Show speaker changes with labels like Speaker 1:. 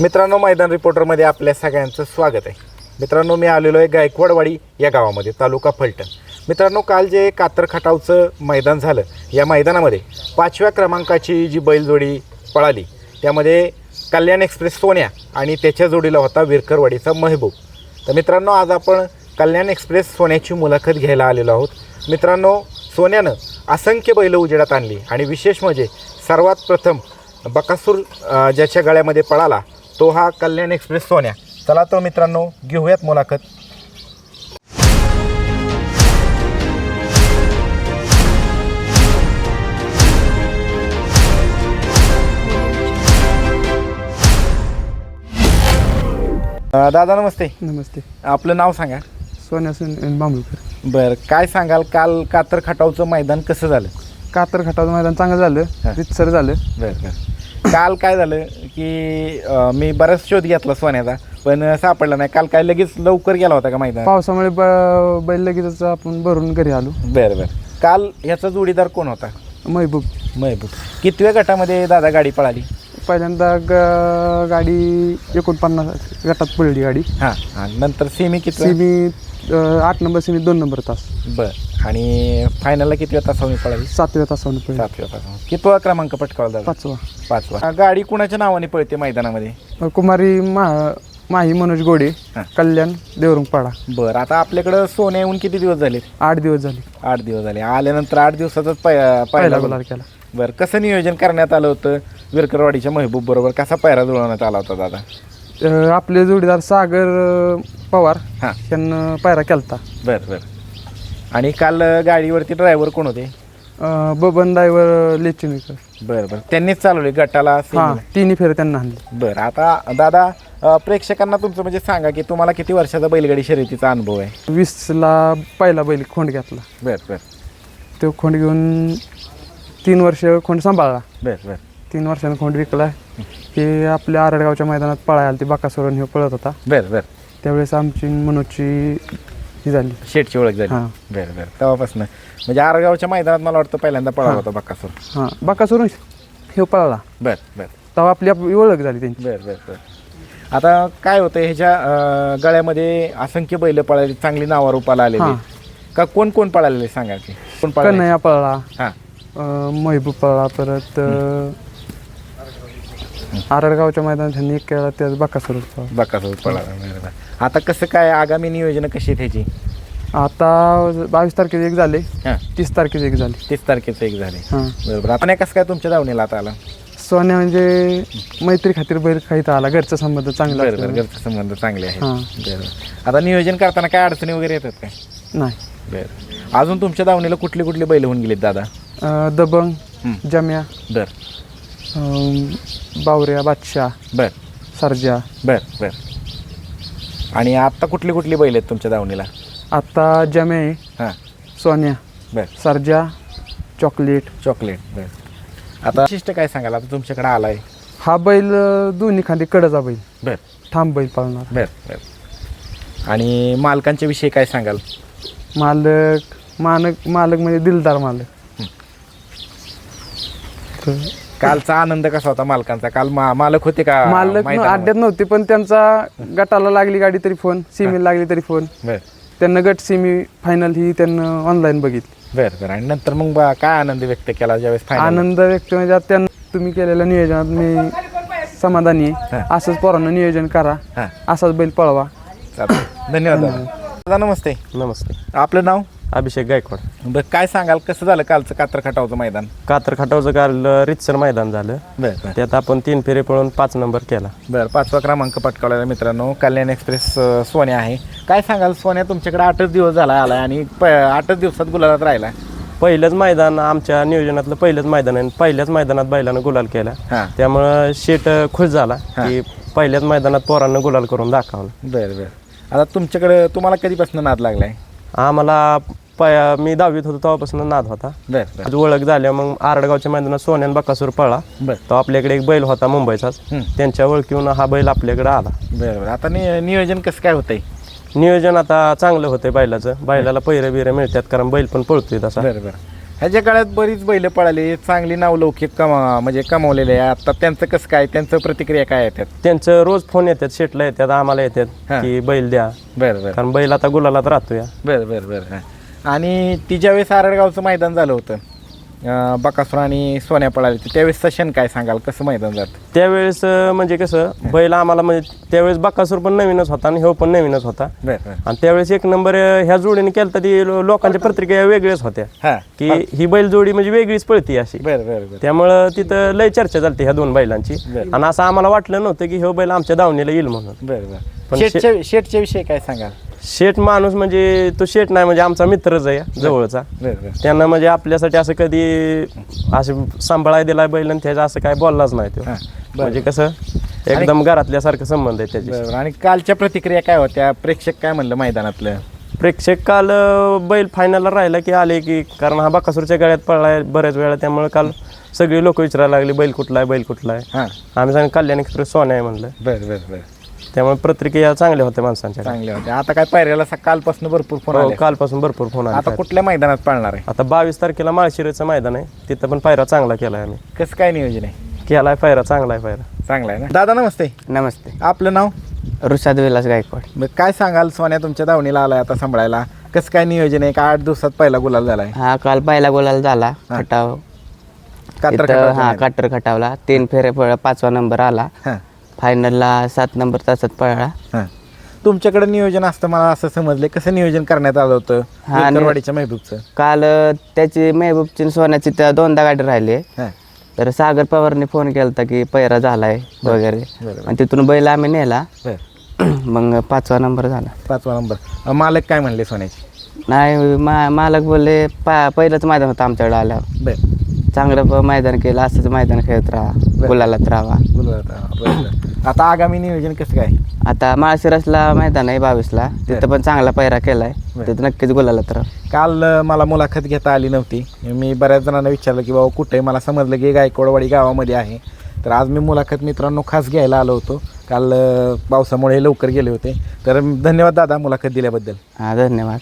Speaker 1: मित्रांनो मैदान रिपोर्टरमध्ये आपल्या सगळ्यांचं स्वागत आहे. मित्रांनो मी आलेलो आहे गायकवाडवाडी या गावामध्ये तालुका फलटण. मित्रांनो काल जे कातर खटावचं मैदान झालं या मैदानामध्ये पाचव्या क्रमांकाची जी बैलजोडी पळाली त्यामध्ये कल्याण एक्सप्रेस सोन्या आणि त्याच्या जोडीला होता विरकरवाडीचा महबूब. तर मित्रांनो आज आपण कल्याण एक्सप्रेस सोन्याची मुलाखत घ्यायला आलेलो आहोत. मित्रांनो सोन्यानं असंख्य बैलं उजेडात आणली आणि विशेष म्हणजे सर्वात प्रथम बकासूर ज्याच्या गळ्यामध्ये पळाला तो हा कल्याण एक्सप्रेस सोन्या. चला तर मित्रांनो घेऊयात मुलाखत. अ, दादा नमस्ते.
Speaker 2: नमस्ते.
Speaker 1: आपलं नाव सांगा.
Speaker 2: सोन्या सोन बांबुळकर.
Speaker 1: बरं काय सांगाल? काल कातर खटावचं मैदान कसं झालं?
Speaker 2: कातर खटावचं मैदान चांगलं झालं. रितसर झालं.
Speaker 1: बरं बरं. काल काय झालं की अ, मी बराच शोध घेतला सोन्याचा पण सापडला नाही. काल काय लगेच लवकर गेला होता का मैदान
Speaker 2: पावसामुळे ब- बैल लगेचच आपण भरून घरी आलो.
Speaker 1: बरं बरं. काल याचा जोडीदार कोण होता?
Speaker 2: महबूब.
Speaker 1: महबूब. कितव्या गटामध्ये दादा गाडी पळाली?
Speaker 2: पहिल्यांदा ग गाडी एकोणपन्नास गटात पडली गाडी.
Speaker 1: हां हां. नंतर सेमी किती
Speaker 2: सिमी आठ नंबर सिमी दोन नंबर तास.
Speaker 1: बरं. आणि फायनलला कितव्या तासावर पळाली?
Speaker 2: सातव्या तासावर पडली
Speaker 1: सातव्या तासावर. कितवा क्रमांक पटकावला दादा?
Speaker 2: पाचवा.
Speaker 1: पाचवा. गाडी कुणाच्या नावाने पळते मैदानामध्ये?
Speaker 2: कुमारी मा माही मनोज गोडे
Speaker 1: हा.
Speaker 2: कल्याण देवरुंगपाडा.
Speaker 1: बरं आता आपल्याकडं सोने येऊन किती दिवस झाले
Speaker 2: आठ दिवस झाले.
Speaker 1: आठ दिवस झाले. आल्यानंतर आठ दिवसातच पै
Speaker 2: पहिला गुलाल. केला.
Speaker 1: बरं कसं नियोजन करण्यात आलं होतं? विरकरवाडीच्या महबूब बरोबर कसा पायरा जुळवण्यात आला होता दादा?
Speaker 2: अं, आपले जोडीदार सागर अं, पवार
Speaker 1: हां.
Speaker 2: यांना पायरा केलता.
Speaker 1: बरं बरं. आणि काल अं, गाडीवरती ड्रायव्हर कोण होते?
Speaker 2: अं, बबन डायव्हर लेचिनीकर
Speaker 1: बरं बरं. त्यांनीच चालवले गटाला
Speaker 2: हा
Speaker 1: सेमीला.
Speaker 2: तिन्ही फेर त्यांना आणले.
Speaker 1: बरं आता दादा अं, प्रेक्षकांना तुमचं म्हणजे सांगा की तुम्हाला किती वर्षाचा बैलगाडी शर्यतीचा अनुभव आहे?
Speaker 2: वीसला पहिला बैल खोंड घेतला.
Speaker 1: बरं बरं.
Speaker 2: तो खोंड घेऊन तीन वर्ष खोंड सांभाळला.
Speaker 1: बरं बरं.
Speaker 2: तीन वर्षानं खोंड विकला. हे आपल्या आरडगावच्या मैदानात पळाय आली ती बाकासोरून हे पळत होता.
Speaker 1: बरं बरं.
Speaker 2: त्यावेळेस आमची मनोजची ही झाली.
Speaker 1: शेटची ओळख झाली.
Speaker 2: हां.
Speaker 1: बरं बरं. तेव्हापासून. म्हणजे आरगावच्या मैदानात मला वाटतं पहिल्यांदा पळाला होता बक्कासूर
Speaker 2: हां. बाकासोरून हे पळाला.
Speaker 1: बरं बरं.
Speaker 2: तेव्हा आपली आपली ओळख झाली त्यांची.
Speaker 1: बरं बरं बरं. आता काय होतं ह्याच्या अं, गळ्यामध्ये असंख्य बैल पळाली चांगली नावा रूपाला आलेली. का कोण कोण पळालेले सांगा की? कोण पळाले
Speaker 2: कन्हैया पळला.
Speaker 1: हां.
Speaker 2: अं, महबूब पळला परत अं, आरडगावच्या मैदानात त्यांनी एक केला त्यात बाकासोरून पळला.
Speaker 1: बक्कासूर पळाला बरं बरं. आता कसं काय आगामी नियोजन कशी आहेत ह्याची?
Speaker 2: आता बावीस तारखेचे एक झाले
Speaker 1: हां.
Speaker 2: तीस तारखेचे एक झाले.
Speaker 1: तीस तारखेचं एक झाले.
Speaker 2: हां.
Speaker 1: बरोबर आपण कसं काय तुमच्या दावणीला आता आला?
Speaker 2: सोन्या म्हणजे मैत्री खातीर बैल खाईत आला घरचा संबंध चांगला
Speaker 1: बरं बरं
Speaker 2: असल्यामुळे.
Speaker 1: घरचे संबंध चांगले आहेत.
Speaker 2: हां.
Speaker 1: बरं आता नियोजन करताना काय अडचणी वगैरे येतात काय?
Speaker 2: नाही.
Speaker 1: बरं. अजून तुमच्या दावणीला कुठली कुठली बैल होऊन गेलीत दादा?
Speaker 2: अं, दबंग
Speaker 1: हं.
Speaker 2: जम्या.
Speaker 1: बर.
Speaker 2: अं, बावऱ्या बादशाह
Speaker 1: बर.
Speaker 2: सरजा.
Speaker 1: बर बर. आणि आत्ता कुठली कुठली बैल आहेत तुमच्या दावणीला?
Speaker 2: आता आहे
Speaker 1: हां.
Speaker 2: सोन्या
Speaker 1: बर.
Speaker 2: सरजा चॉकलेट.
Speaker 1: चॉकलेट बर. आता विशिष्ट काय सांगाल? आता तुमच्याकडे आलाय.
Speaker 2: हा बैल अं, दोन्ही खांदी कडचा बैल.
Speaker 1: बर.
Speaker 2: ठाम बैल पाळणार.
Speaker 1: बर बर. आणि मालकांच्या विषयी काय सांगाल?
Speaker 2: मालक मालक मालक म्हणजे दिलदार मालक. तर
Speaker 1: कालचा आनंद कसा होता मालकांचा? काल मा मालक होते का
Speaker 2: मालक न-? अड्ड्यात नव्हते पण त्यांचा गटाला लागली गाडी तरी फोन सिमीला लागली तरी फोन.
Speaker 1: बर.
Speaker 2: त्यांना गट सेमी फायनल ही त्यांना ऑनलाईन बघितली.
Speaker 1: बर बर. आणि नंतर मग बा- काय आनंद व्यक्त केला ज्यावेळेस?
Speaker 2: आनंद व्यक्त म्हणजे आता त्यांना तुम्ही केलेल्या नियोजनात मी समाधानी आहे.
Speaker 1: हा.
Speaker 2: असंच पोरांना नियोजन करा.
Speaker 1: हां.
Speaker 2: असाच बैल पळवा.
Speaker 1: चालतंय. धन्यवाद. दादा. दादा नमस्ते.
Speaker 3: नमस्ते.
Speaker 1: आपलं नाव?
Speaker 3: अभिषेक गायकवाड.
Speaker 1: बर काय सांगाल कसं झालं कालचं कात्र खटावचं मैदान?
Speaker 3: कातर खटावचं काल रितसर मैदान झालं.
Speaker 1: बर बर.
Speaker 3: त्यात आपण तीन फेरे पळून पाच नंबर केला.
Speaker 1: बर पाचवा क्रमांक पटकावलेला मित्रांनो कल्याण एक्सप्रेस अं, सोन्या आहे. काय सांगाल सोन्या तुमच्याकडे आठच दिवस झाला आला आणि प आठच दिवसात गुलाबात राहिला
Speaker 3: पहिलंच मैदान आमच्या नियोजनातलं पहिलंच मैदान आहे आणि पहिल्याच मैदानात बैलानं गुलाल केला.
Speaker 1: हां.
Speaker 3: त्यामुळं शेट खुश झाला की पहिल्याच मैदानात पोरांना गुलाल करून दाखवलं.
Speaker 1: बर बर. आता तुमच्याकडे तुम्हाला कधीपासून नाद लागलाय?
Speaker 3: आम्हाला पया मी दहावीत होतो तेव्हापासून नाद होता.
Speaker 1: बर बर.
Speaker 3: आज ओळख झाल्या मग आरडगावच्या मैदानात सोन्यान बकासूर पळला.
Speaker 1: बर.
Speaker 3: तो आपल्याकडे एक बैल होता मुंबईचाच.
Speaker 1: हं.
Speaker 3: त्यांच्या ओळखीहून हा बैल आपल्याकडे आला.
Speaker 1: बर बर. आता नि नियोजन कसं काय होतंय?
Speaker 3: नियोजन आता चांगलं होतंय बैलाचं. बैलाला पैरे बिरे मिळतात कारण बैल पण पळतोय तसा.
Speaker 1: बरं बरं. ह्याच्या काळात बरीच बैल पळाली. चांगली नावलौकिक कमा म्हणजे कमावलेले आहे. आता त्यांचं कसं काय? त्यांचं प्रतिक्रिया काय येतात?
Speaker 3: त्यांचं रोज फोन येतात शेटला येतात आम्हाला येतात
Speaker 1: हा.
Speaker 3: की बैल द्या.
Speaker 1: बरं बरं.
Speaker 3: कारण बैल आता गुलालात राहतो या
Speaker 1: बरं बरं. बरं आणि ती ज्यावेळेस आरडगावचं मैदान झालं होतं बकासूर आणि सोन्या पळाली त्यावेळेस सशन काय सांगाल कसं मैदान जातं
Speaker 3: त्यावेळेस म्हणजे कसं बैल आम्हाला म्हणजे त्यावेळेस बकासूर पण नवीनच होता आणि ह्यो पण नवीनच होता. आणि त्यावेळेस एक नंबर ह्या जोडीने केलं तर ती लोकांच्या प्रतिक्रिया वेगळ्याच होत्या.
Speaker 1: हां.
Speaker 3: की ही. बैल जोडी म्हणजे वेगळीच पळती अशी. त्यामुळं तिथं लय चर्चा झाली ह्या दोन बैलांची. आणि असं आम्हाला वाटलं नव्हतं की ह्यो बैल आमच्या दावणीला येईल म्हणून.
Speaker 1: शेटच्या विषयी काय सांगाल?
Speaker 3: शेट माणूस म्हणजे तो शेट नाही म्हणजे आमचा मित्रच आहे जवळचा.
Speaker 1: बरं
Speaker 3: त्यांना म्हणजे आपल्यासाठी असं कधी असं सांभाळाय दिलाय बैल आणि त्याचा असं काय बोललाच नाही तो. म्हणजे कसं एकदम घरातल्यासारखं संबंध आहे त्याची
Speaker 1: बरं आणि कालच्या प्रतिक्रिया काय होत्या? प्रेक्षक काय म्हणलं मैदानातलं?
Speaker 3: प्रेक्षक काल बैल फायनलला राहिला की आले की कारण हा बाकासूरच्या गळ्यात पडलाय बऱ्याच वेळा त्यामुळे काल सगळी लोक विचारायला लागली बैल कुठला आहे बैल कुठला आहे?
Speaker 1: हां.
Speaker 3: आम्ही सांगितलं कल्याण एक्सप्रेस सोन्या आहे म्हणलं.
Speaker 1: बरं बरं बरं.
Speaker 3: त्यामुळे प्रतिक्रिया चांगल्या होत्या माणसांच्या.
Speaker 1: चांगले होते आता काय पायऱ्याला सा- कालपासून भरपूर फोन
Speaker 3: हो
Speaker 1: आले.
Speaker 3: कालपासून भरपूर फोन आले.
Speaker 1: आता कुठल्या मैदानात पाळणार आहे?
Speaker 3: आता बावीस तारखेला माळशिरेचं मैदान आहे. तिथं पण पायरा चांगला केलाय आम्ही.
Speaker 1: कसं काय नियोजन आहे?
Speaker 3: केलाय पायरा चांगला आहे पायरा.
Speaker 1: चांगला आहे ना? दादा नमस्ते.
Speaker 4: नमस्ते.
Speaker 1: आपलं नाव?
Speaker 4: रुसाद विलास गायकवाड.
Speaker 1: मग काय सांगाल? सोन्या तुमच्या दावणीला आलाय आता सांभाळायला. कसं काय नियोजन आहे? का आठ दिवसात पहिला गुलाल झालाय.
Speaker 4: हा काल पहिला गोलाल झाला. खटाव.
Speaker 1: कातर
Speaker 4: इथं
Speaker 1: खटावचं
Speaker 4: हा. काटर खटावला तीन फेरे पळ पाचवा नंबर आला.
Speaker 1: हां.
Speaker 4: फायनलला सात नंबर तासात पळला.
Speaker 1: हां. तुमच्याकडे नियोजन असतं मला असं समजलं कसं नियोजन करण्यात आलं होतं?
Speaker 4: हा, आणि-
Speaker 1: महबूबचं.
Speaker 4: काल अं, त्याची मेहबूबची सोन्याची त्या दोनदा गाडी राहिली.
Speaker 1: हां.
Speaker 4: तर सागर पवारने फोन केला होता की पैरा झालाय वगैरे. आणि तिथून बैल आम्ही नेला.
Speaker 1: बरं.
Speaker 4: मग पाचवा नंबर झाला.
Speaker 1: पाचवा नंबर. अं, मालक काय म्हणले सोन्याचे?
Speaker 4: नाही मा मालक बोलले पा पहिलंच मैदान होतं आमच्याकडे आल्यावर.
Speaker 1: बरं.
Speaker 4: चांगलं प- मैदान केलं असंच मैदान खेळत राहा. गुलालात राहा
Speaker 1: बोलू आता. आगामी नियोजन कसं काय?
Speaker 4: आता माळशिरसला मैदान आहे बावीसला. तिथं पण चांगला पैरा केलाय. तिथं नक्कीच गुलाला तर
Speaker 1: काल मला मुलाखत घेता आली नव्हती. मी बऱ्याच जणांना विचारलं की बाबा कुठे? मला समजलं की गायकवाडवाडी गावामध्ये आहे. तर आज मी मुलाखत मित्रांनो खास घ्यायला आलो होतो. काल पावसामुळे लवकर गेले होते. तर धन्यवाद दादा मुलाखत दिल्याबद्दल.
Speaker 4: हा धन्यवाद.